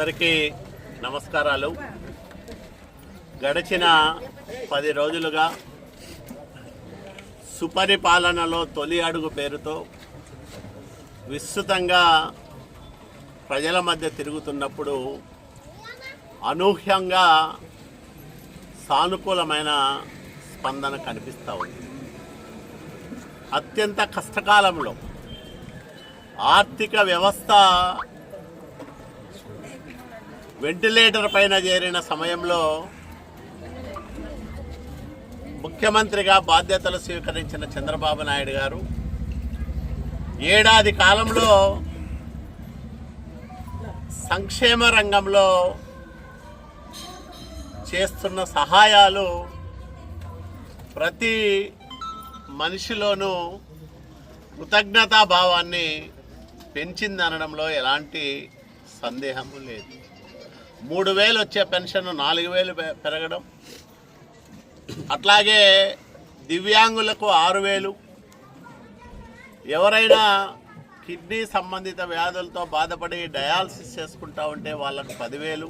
అందరికీ నమస్కారాలు. గడిచిన పది రోజులుగా సుపరిపాలనలో తొలి అడుగు పేరుతో విస్తృతంగా ప్రజల మధ్య తిరుగుతున్నప్పుడు అనూహ్యంగా సానుకూలమైన స్పందన కనిపిస్తూ ఉంది. అత్యంత కష్టకాలంలో ఆర్థిక వ్యవస్థ వెంటిలేటర్ పైన చేరిన సమయంలో ముఖ్యమంత్రిగా బాధ్యతలు స్వీకరించిన చంద్రబాబు నాయుడు గారు ఏడాది కాలంలో సంక్షేమ రంగంలో చేస్తున్న సహాయాలు ప్రతి మనిషిలోనూ కృతజ్ఞతా భావాన్ని పెంచిందనడంలో ఎలాంటి సందేహము లేదు. మూడు వేలు వచ్చే పెన్షన్ నాలుగు వేలు పెరగడం. అట్లాగే దివ్యాంగులకు ఆరు వేలు ఎవరైనా కిడ్నీ సంబంధిత వ్యాధులతో బాధపడి డయాలసిస్ చేసుకుంటా ఉంటే వాళ్ళకు పదివేలు.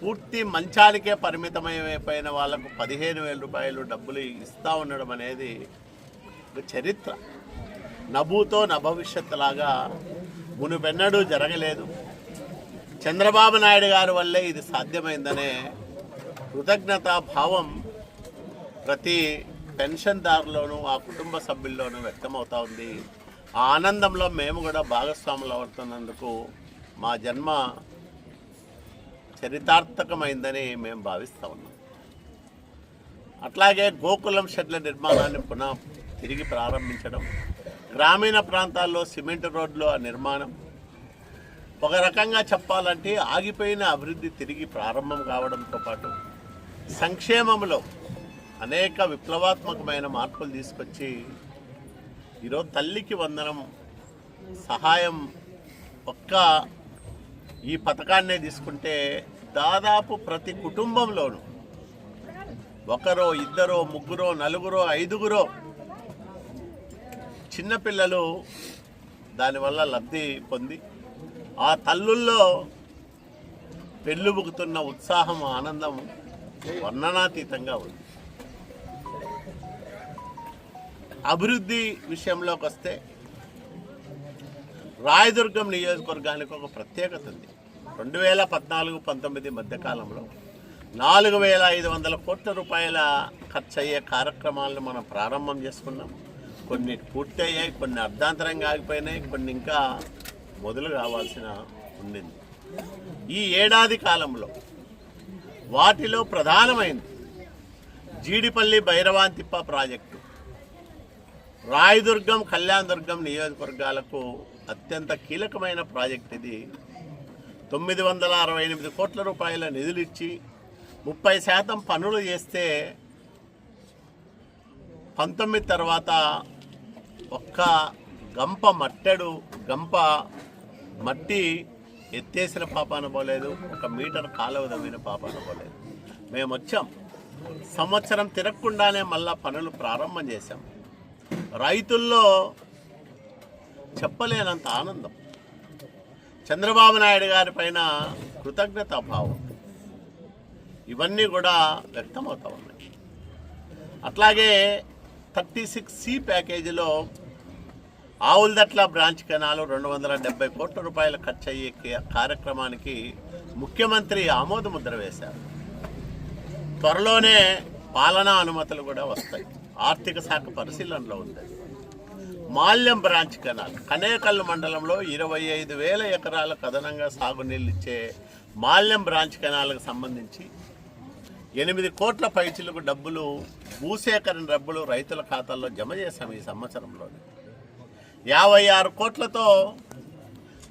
పూర్తి మంచానికే పరిమితమైపోయిన వాళ్ళకు పదిహేను వేల రూపాయలు డబ్బులు ఇస్తూ ఉండడం అనేది ఒక చరిత్ర. నభూతో నభవిష్యత్తులాగా మునుపెన్నడూ జరగలేదు. చంద్రబాబు నాయుడు గారి వల్లే ఇది సాధ్యమైందనే కృతజ్ఞతా భావం ప్రతి పెన్షన్దారులోనూ ఆ కుటుంబ సభ్యుల్లోనూ వ్యక్తమవుతా ఉంది. ఆ ఆనందంలో మేము కూడా భాగస్వాములు అవుతున్నందుకు మా జన్మ చరితార్థకమైందని మేము భావిస్తూ ఉన్నాం. అట్లాగే గోకులం షెడ్ల నిర్మాణాన్ని పునః తిరిగి ప్రారంభించడం గ్రామీణ ప్రాంతాల్లో సిమెంట్ రోడ్లు ఆ నిర్మాణం ఒక రకంగా చెప్పాలంటే ఆగిపోయిన అభివృద్ధి తిరిగి ప్రారంభం కావడంతో పాటు సంక్షేమంలో అనేక విప్లవాత్మకమైన మార్పులు తీసుకొచ్చి ఈరోజు తల్లికి వందనం సహాయం ఒక్క ఈ పథకాన్నే తీసుకుంటే దాదాపు ప్రతి కుటుంబంలోనూ ఒకరో ఇద్దరో ముగ్గురో నలుగురో ఐదుగురో చిన్నపిల్లలు దానివల్ల లబ్ధి పొంది ఆ తల్లుల్లో పెళ్ళుబుకుతున్న ఉత్సాహం ఆనందం వర్ణనాతీతంగా ఉంది. అభివృద్ధి విషయంలోకి వస్తే రాయదుర్గం నియోజకవర్గానికి ఒక ప్రత్యేకత ఉంది. రెండు వేల పద్నాలుగు పంతొమ్మిది మధ్యకాలంలో నాలుగు వేల ఐదు వందల కోట్ల రూపాయల ఖర్చు అయ్యే కార్యక్రమాలను మనం ప్రారంభం చేసుకున్నాం. కొన్ని పూర్తయ్యాయి కొన్ని అర్ధాంతరంగా ఆగిపోయినాయి కొన్ని ఇంకా మొదలు కావాల్సిన ఉండింది. ఈ ఏడాది కాలంలో వాటిలో ప్రధానమైంది జీడిపల్లి భైరవాంతిప్ప ప్రాజెక్టు. రాయదుర్గం కళ్యాణదుర్గం నియోజకవర్గాలకు అత్యంత కీలకమైన ప్రాజెక్ట్ ఇది. తొమ్మిది వందల అరవై ఎనిమిది కోట్ల రూపాయల నిధులు ఇచ్చి ముప్పై శాతం పనులు చేస్తే పంతొమ్మిది తర్వాత ఒక్క గంప మట్టెడు గంప మట్టి ఎత్తేసిన పాప అనుకోలేదు ఒక మీటర్ కాలువ తవ్విన పాప అనుకోలేదు మేము వచ్చాం. సంవత్సరం తిరగకుండానే మళ్ళా పనులు ప్రారంభం చేశాం. రైతుల్లో చెప్పలేనంత ఆనందం. చంద్రబాబు నాయుడు గారి పైన కృతజ్ఞతా భావం. ఇవన్నీ కూడా వ్యక్తమవుతా ఉన్నాయి. అట్లాగే థర్టీ సిక్స్ సి ప్యాకేజీలో ఆవులదట్ల బ్రాంచ్ కెనాలు రెండు వందల డెబ్బై కోట్ల రూపాయల ఖర్చు అయ్యే కార్యక్రమానికి ముఖ్యమంత్రి ఆమోద ముద్ర వేశారు. త్వరలోనే పాలనా అనుమతులు కూడా వస్తాయి. ఆర్థిక శాఖ పరిశీలనలో ఉంది. మాల్యం బ్రాంచ్ కెనాల్ కనేకల్ మండలంలో ఇరవై ఐదు వేల ఎకరాలకు అదనంగా సాగునీళ్ళు ఇచ్చే మాల్యం బ్రాంచ్ కెనాల్కు సంబంధించి ఎనిమిది కోట్ల పైచిలకు డబ్బులు భూసేకరణ డబ్బులు రైతుల ఖాతాల్లో జమ చేశాం ఈ సంవత్సరంలోనే. యాభై ఆరు కోట్లతో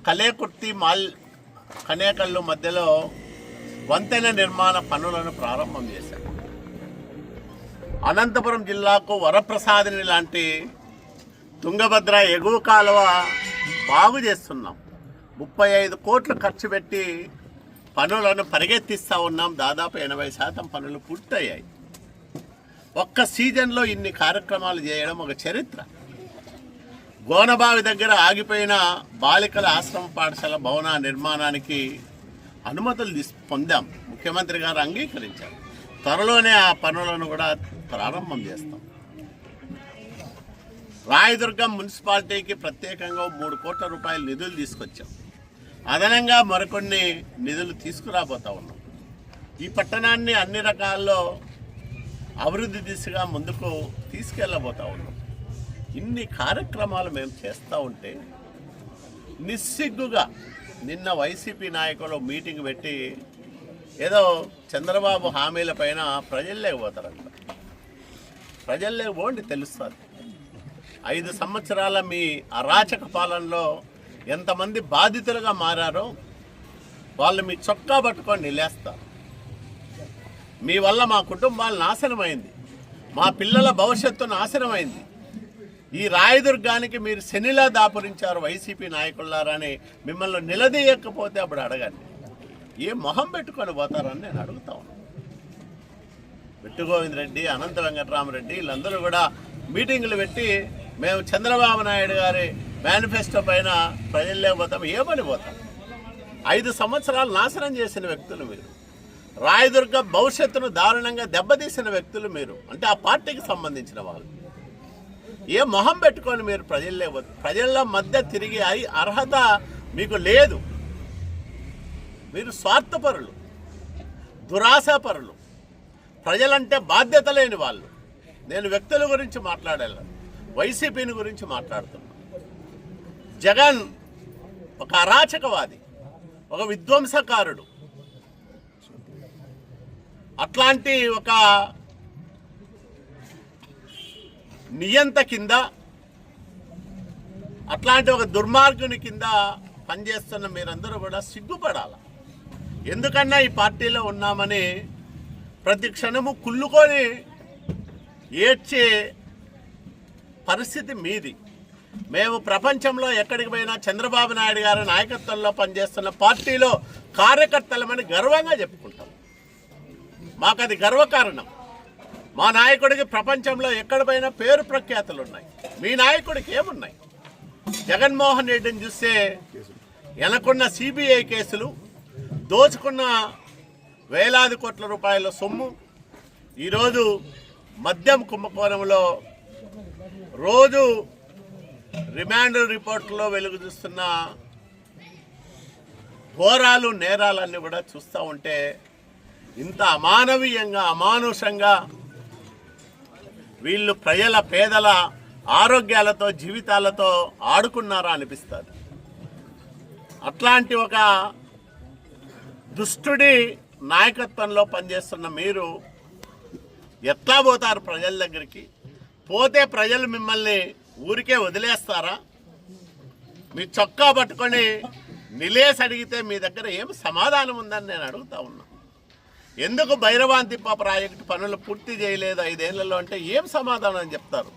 కలేకుర్తి మాల్ కనేకల్లు మధ్యలో వంతెన నిర్మాణ పనులను ప్రారంభం చేశాం అనంతపురం జిల్లాకు వరప్రసాదిని లాంటి తుంగభద్ర ఎగువ కాలువ బాగు చేస్తున్నాం. ముప్పై ఐదు కోట్లు ఖర్చు పెట్టి పనులను పరిగెత్తిస్తూ ఉన్నాం. దాదాపు ఎనభై శాతం పనులు పూర్తయ్యాయి. ఒక్క సీజన్లో ఇన్ని కార్యక్రమాలు చేయడం ఒక చరిత్ర. గోనబావి దగ్గర ఆగిపోయిన బాలికల ఆశ్రమ పాఠశాల భవన నిర్మాణానికి అనుమతులు పొందాం. ముఖ్యమంత్రి గారు అంగీకరించారు. త్వరలోనే ఆ పనులను కూడా ప్రారంభం చేస్తాం. రాయదుర్గం మున్సిపాలిటీకి ప్రత్యేకంగా మూడు కోట్ల రూపాయల నిధులు తీసుకొచ్చాం. అదనంగా మరికొన్ని నిధులు తీసుకురాబోతా ఉన్నాం. ఈ పట్టణాన్ని అన్ని రకాల్లో అభివృద్ధి దిశగా ముందుకు తీసుకెళ్ళబోతా ఉన్నాం. ఇన్ని కార్యక్రమాలు మేము చేస్తూ ఉంటే నిస్సిగ్గుగా నిన్న వైసీపీ నాయకులు మీటింగ్ పెట్టి ఏదో చంద్రబాబు హామీల పైన ప్రజలు లేకపోతారంట ప్రజలు లేకపోండి తెలుస్తుంది. ఐదు సంవత్సరాల మీ అరాచక పాలనలో ఎంతమంది బాధితులుగా మారారో వాళ్ళు మీ చొక్కా పట్టుకొని నిలేస్తారు. మీ వల్ల మా కుటుంబాలు నాశనమైంది. మా పిల్లల భవిష్యత్తు నాశనమైంది. ఈ రాయదుర్గానికి మీరు శనిలా దాపురించారు వైసీపీ నాయకులారని మిమ్మల్ని నిలదీయకపోతే అప్పుడు అడగండి. ఏ మొహం పెట్టుకొని పోతారని నేను అడుగుతా ఉన్నాను గోవింద్ రెడ్డి అనంత వెంకటరామరెడ్డి వీళ్ళందరూ కూడా మీటింగులు పెట్టి మేము చంద్రబాబు నాయుడు గారి మేనిఫెస్టో పైన ప్రజలు లేకపోతాం ఏమని పోతాం? ఐదు సంవత్సరాలు నాశనం చేసిన వ్యక్తులు మీరు. రాయదుర్గ భవిష్యత్తును దారుణంగా దెబ్బతీసిన వ్యక్తులు మీరు. అంటే ఆ పార్టీకి సంబంధించిన వాళ్ళు. ఏ మొహం పెట్టుకొని మీరు ప్రజల్లో ప్రజల మధ్య తిరిగి అయి అర్హత మీకు లేదు. మీరు స్వార్థపరులు దురాశాపరులు ప్రజలంటే బాధ్యత లేని వాళ్ళు. నేను వ్యక్తుల గురించి మాట్లాడాను వైసీపీని గురించి మాట్లాడుతున్నా. జగన్ ఒక అరాచకవాది ఒక విధ్వంసకారుడు. అట్లాంటి ఒక నియంత కింద అట్లాంటి ఒక దుర్మార్గుని కింద పనిచేస్తున్న మీరందరూ కూడా సిగ్గుపడాల? ఎందుకన్నా ఈ పార్టీలో ఉన్నామని ప్రతి క్షణము కుళ్ళుకొని ఏడ్చే పరిస్థితి మీది. మేము ప్రపంచంలో ఎక్కడికి పోయినా చంద్రబాబు నాయుడు గారి నాయకత్వంలో పనిచేస్తున్న పార్టీలో కార్యకర్తలమని గర్వంగా చెప్పుకుంటాం. మాకు అది గర్వకారణం. మా నాయకుడికి ప్రపంచంలో ఎక్కడ పోయినా పేరు ప్రఖ్యాతులు ఉన్నాయి మీ నాయకుడికి ఏమున్నాయి? జగన్మోహన్ రెడ్డిని చూస్తే వెనకున్న సిబిఐ కేసులు దోచుకున్న వేలాది కోట్ల రూపాయల సొమ్ము ఈరోజు మద్యం కుంభకోణంలో రోజు రిమాండ్ రిపోర్ట్లో వెలుగు చూస్తున్న ఘోరాలు నేరాలన్నీ కూడా చూస్తూ ఉంటే ఇంత అమానవీయంగా అమానుషంగా వీళ్ళు ప్రజల పేదల ఆరోగ్యాలతో జీవితాలతో ఆడుకున్నారా అనిపిస్తుంది. అట్లాంటి ఒక దుష్టుడి నాయకత్వంలో పనిచేస్తున్న మీరు ఎట్లా పోతారు ప్రజల దగ్గరికి? పోతే ప్రజలు మిమ్మల్ని ఊరికే వదిలేస్తారా? మీ చొక్కా పట్టుకొని నిలేసి అడిగితే మీ దగ్గర ఏం సమాధానం ఉందని నేను అడుగుతా ఉన్నా. ఎందుకు భైరవాంతిప్ప ప్రాజెక్టు పనులు పూర్తి చేయలేదు ఐదేళ్ళలో అంటే ఏం సమాధానం చెప్తారు?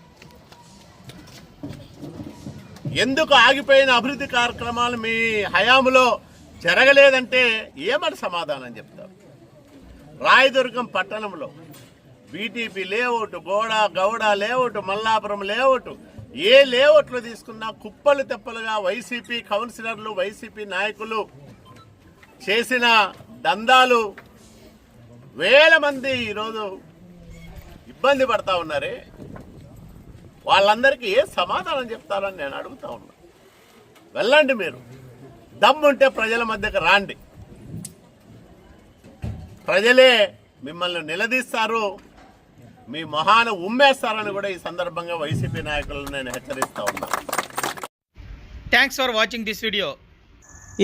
ఎందుకు ఆగిపోయిన అభివృద్ధి కార్యక్రమాలు మీ హయాములో జరగలేదంటే ఏమని సమాధానం చెప్తారు? రాయదుర్గం పట్టణంలో బీటీపీ లేఅవుట్ గోడ గౌడ లేఅవుట్ మల్లాపురం లేఅవుట్ ఏ లేఅవుట్లు తీసుకున్నా కుప్పలు తెప్పలుగా వైసీపీ కౌన్సిలర్లు వైసీపీ నాయకులు చేసిన దందాలు వేల మంది ఈరోజు ఇబ్బంది పడతా ఉన్నారే. వాళ్ళందరికీ ఏ సమాధానం చెప్తారని నేను అడుగుతా ఉన్నా. వెళ్ళండి మీరు. దమ్ముంటే ప్రజల మధ్యకి రాండి. ప్రజలే మిమ్మల్ని నిలదీస్తారు. మీ మొహాన ఉమ్మేస్తారని కూడా ఈ సందర్భంగా వైసీపీ నాయకులను నేను హెచ్చరిస్తా ఉన్నా. Thanks for watching this video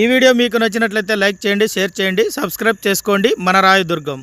ఈ వీడియో మీకు నచ్చినట్లయితే లైక్ చేయండి షేర్ చేయండి సబ్స్క్రైబ్ చేసుకోండి. మన రాయదుర్గం.